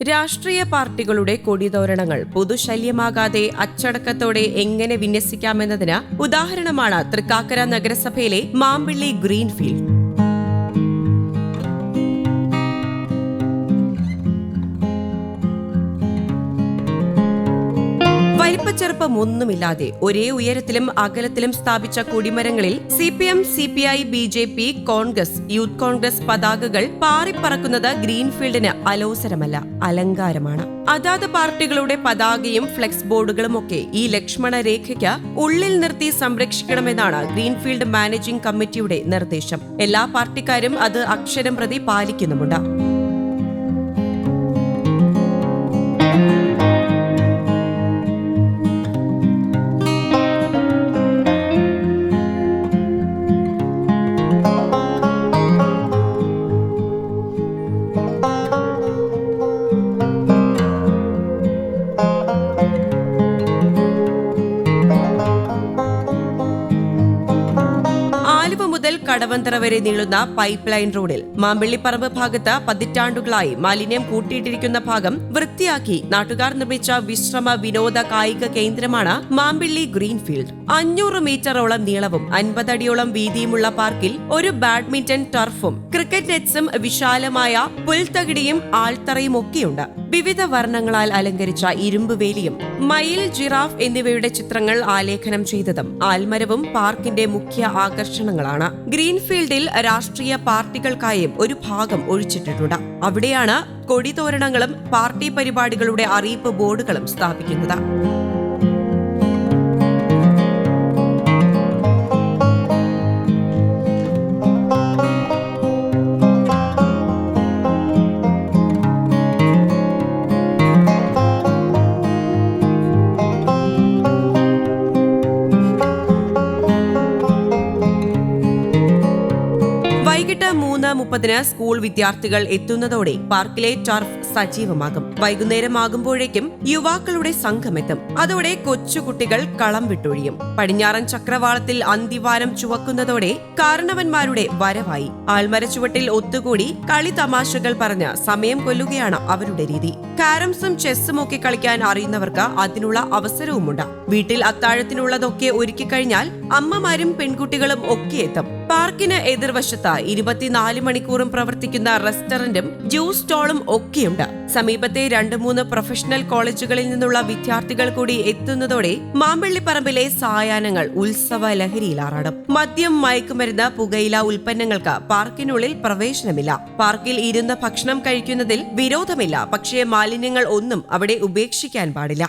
രാഷ്ട്രീയ പാർട്ടികളുടെ കൊടിതോരണങ്ങൾ പൊതുശല്യമാകാതെ അച്ചടക്കത്തോടെ എങ്ങനെ വിന്യസിക്കാമെന്നതിന് ഉദാഹരണമാണ് തൃക്കാക്കര നഗരസഭയിലെ മാമ്പിള്ളി ഗ്രീൻഫീൽഡ്. വലിപ്പച്ചെറുപ്പം ഒന്നുമില്ലാതെ ഒരേ ഉയരത്തിലും അകലത്തിലും സ്ഥാപിച്ച കൊടിമരങ്ങളിൽ C P M C P I B J P Congress youth Congress പതാകകൾ പാറിപ്പറക്കുന്നത് ഗ്രീൻഫീൽഡിന് അലോസരമല്ല അലങ്കാരമാണ്. അതാത് പാർട്ടികളുടെ പതാകയും ഫ്ലെക്സ് ബോർഡുകളും ഒക്കെ ഈ ലക്ഷ്മണ രേഖയ്ക്ക് ഉള്ളിൽ നിർത്തി സംരക്ഷിക്കണമെന്നാണ് ഗ്രീൻഫീൽഡ് മാനേജിംഗ് കമ്മിറ്റിയുടെ നിർദ്ദേശം. എല്ലാ പാർട്ടിക്കാരും അത് അക്ഷരം പ്രതി പാലിക്കുന്നുമുണ്ട്. ആലുവ മുതൽ കടവന്തറ വരെ നീളുന്ന പൈപ്പ് ലൈൻ റോഡിൽ മാമ്പള്ളിപ്പറമ്പ് ഭാഗത്ത് പതിറ്റാണ്ടുകളായി മാലിന്യം കൂട്ടിയിട്ടിരിക്കുന്ന ഭാഗം വൃത്തിയാക്കി നാട്ടുകാർ നിർമ്മിച്ച വിശ്രമ വിനോദ കായിക കേന്ദ്രമാണ് മാമ്പിള്ളി ഗ്രീൻഫീൽഡ്. അഞ്ഞൂറ് മീറ്ററോളം നീളവും അൻപതടിയോളം വീതിയുമുള്ള പാർക്കിൽ ഒരു ബാഡ്മിന്റൺ ടർഫും ക്രിക്കറ്റ് നെറ്റ്സും വിശാലമായ പുൽത്തകിടിയും ആൾത്തറയും ഒക്കെയുണ്ട് വിവിധ വർണങ്ങളാൽ അലങ്കരിച്ച ഇരുമ്പ് വേലിയും മയിൽ ജിറാഫ് എന്നിവയുടെ ചിത്രങ്ങൾ ആലേഖനം ചെയ്തതും ആൽമരവും പാർക്കിന്റെ മുഖ്യ ആകർഷണങ്ങളാണ്. ഗ്രീൻഫീൽഡിൽ രാഷ്ട്രീയ പാർട്ടികൾക്കായും ഒരു ഭാഗം ഒഴിച്ചിട്ടിട്ടുണ്ട്. അവിടെയാണ് കൊടിതോരണങ്ങളും പാർട്ടി പരിപാടികളുടെ അറിയിപ്പ് ബോർഡുകളും സ്ഥാപിക്കുന്നത്. വൈകിട്ട് മൂന്ന് മുപ്പതിന് സ്കൂൾ വിദ്യാർത്ഥികൾ എത്തുന്നതോടെ പാർക്കിലെ ടർഫ് സജീവമാകും. വൈകുന്നേരമാകുമ്പോഴേക്കും യുവാക്കളുടെ സംഘമെത്തും. അതോടെ കൊച്ചുകുട്ടികൾ കളം വിട്ടൊഴിയും. പടിഞ്ഞാറൻ ചക്രവാളത്തിൽ അന്തിവാരം ചുവക്കുന്നതോടെ കാരണവന്മാരുടെ വരവായി. ആൾമരച്ചുവട്ടിൽ ഒത്തുകൂടി കളി തമാശകൾ പറഞ്ഞ് സമയം കൊല്ലുകയാണ് അവരുടെ രീതി. കാരംസും ചെസ്സും ഒക്കെ കളിക്കാൻ അറിയുന്നവർക്ക് അതിനുള്ള അവസരവുമുണ്ട്. വീട്ടിൽ അത്താഴത്തിനുള്ളതൊക്കെ ഒരുക്കി കഴിഞ്ഞാൽ അമ്മമാരും പെൺകുട്ടികളും ഒക്കെ എത്തും. പാർക്കിന് എതിർവശത്ത് ഇരുപത്തിനാല് മണിക്കൂറും പ്രവർത്തിക്കുന്ന റെസ്റ്റോറന്റും ജ്യൂസ് സ്റ്റോളും ഒക്കെയുണ്ട്. സമീപത്തെ രണ്ട് മൂന്ന് പ്രൊഫഷണൽ കോളേജുകളിൽ നിന്നുള്ള വിദ്യാർത്ഥികൾ കൂടി എത്തുന്നതോടെ മാമ്പള്ളിപ്പറമ്പിലെ സായാഹ്നങ്ങൾ ഉത്സവ ലഹരിയിലാറാടും മദ്യം മയക്കുമരുന്ന് പുകയില ഉൽപ്പന്നങ്ങൾക്ക് പാർക്കിനുള്ളിൽ പ്രവേശനമില്ല. പാർക്കിൽ ഇരുന്ന് ഭക്ഷണം കഴിക്കുന്നതിൽ വിരോധമില്ല. പക്ഷേ മാലിന്യങ്ങൾ ഒന്നും അവിടെ ഉപേക്ഷിക്കാൻ പാടില്ല.